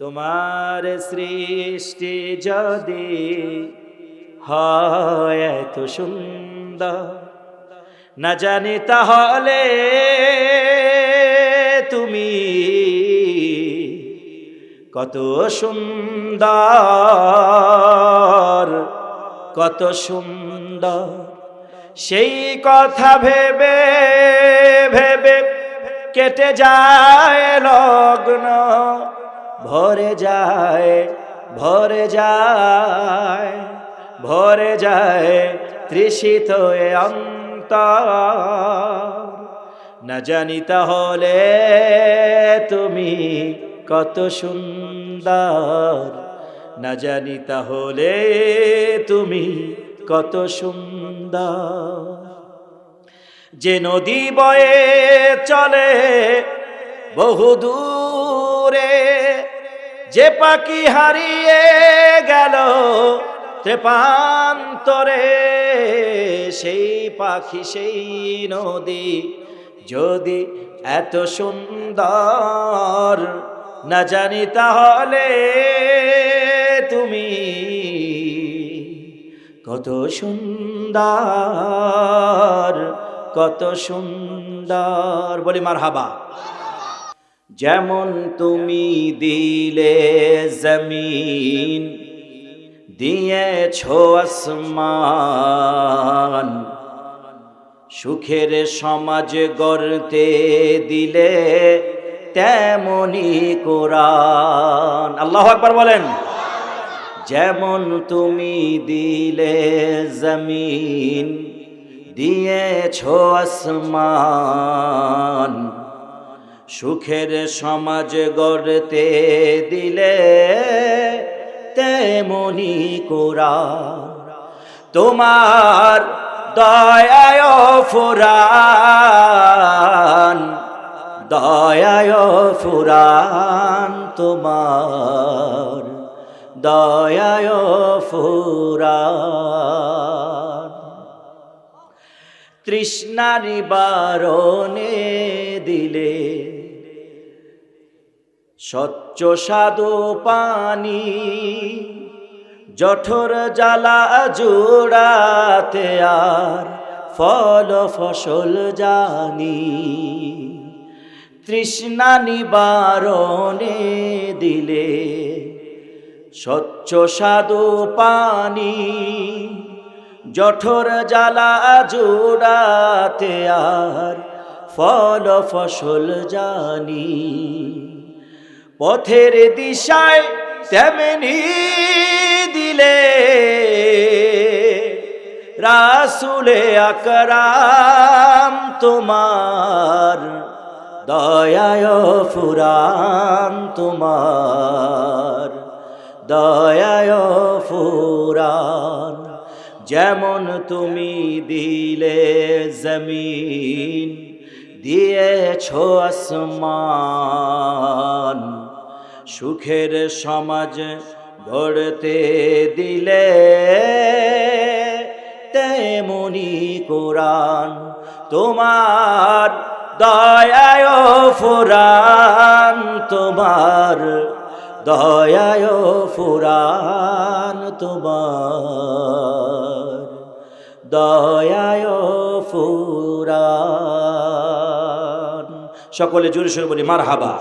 তোমার সৃষ্টি যদি হয় এত সুন্দর। না জানি তাহলে তুমি কত সুন্দর কত সুন্দর। সেই কথা ভেবে ভেবে কেটে যায় লগ্ন। ভরে যায় ভরে যায় ভরে যায় তৃষিত এ অন্তর। না জানি তাহলে তুমি কত সুন্দর। না জানি তাহলে তুমি কত সুন্দর। যে নদী বয়ে চলে বহু দূরে যে পাখি হারিয়ে গেল ত্রেপান্তরে সেই পাখি সেই নদী। যদি এত সুন্দর না জানি তাহলে তুমি কত সুন্দর কত সুন্দর। বলি মার হাবা যেমন তুমি দিলে জমিন, দিয়েছ আসমান। সুখের সমাজ গড়তে দিলে তেমনি কোরআন। আল্লাহ আকবার বলেন, যেমন তুমি দিলে জমিন, দিয়েছ আসমান। সুখের সমাজ গড়তে দিলে তেমনি কোরআন তোমার দয়ায় ফুরান দয়ায় ফুরান তোমার, দয়ায় ফুরান। তৃষ্ণারি বারণে দিলে স্বচ্ছ সাধু পানি, জঠর জ্বালা জোড়াতে আর ফল ফসল জানি। তৃষ্ণা নিবারণে দিলে স্বচ্ছ সাধু পানি, জঠর জ্বালা জোড়াতে আর ফল ফসল জানি। পথের দিশায় তেমনি দিলে। রাসুলে আকরাম তোমার, দয়ায় ফুরান তোমার, দয়ায় ফুরান। যেমন তুমি দিলে জমিন, দিয়েছ আসমান। সুখের সমাজ গড়তে দিলে তেমনি কোরআন তোমার দয়ায় ফুরান, তোমার দয়ায় ফুরান, তোমার দয়ায় ফুরান। সকলে জোরে সরে বলি মার হাবা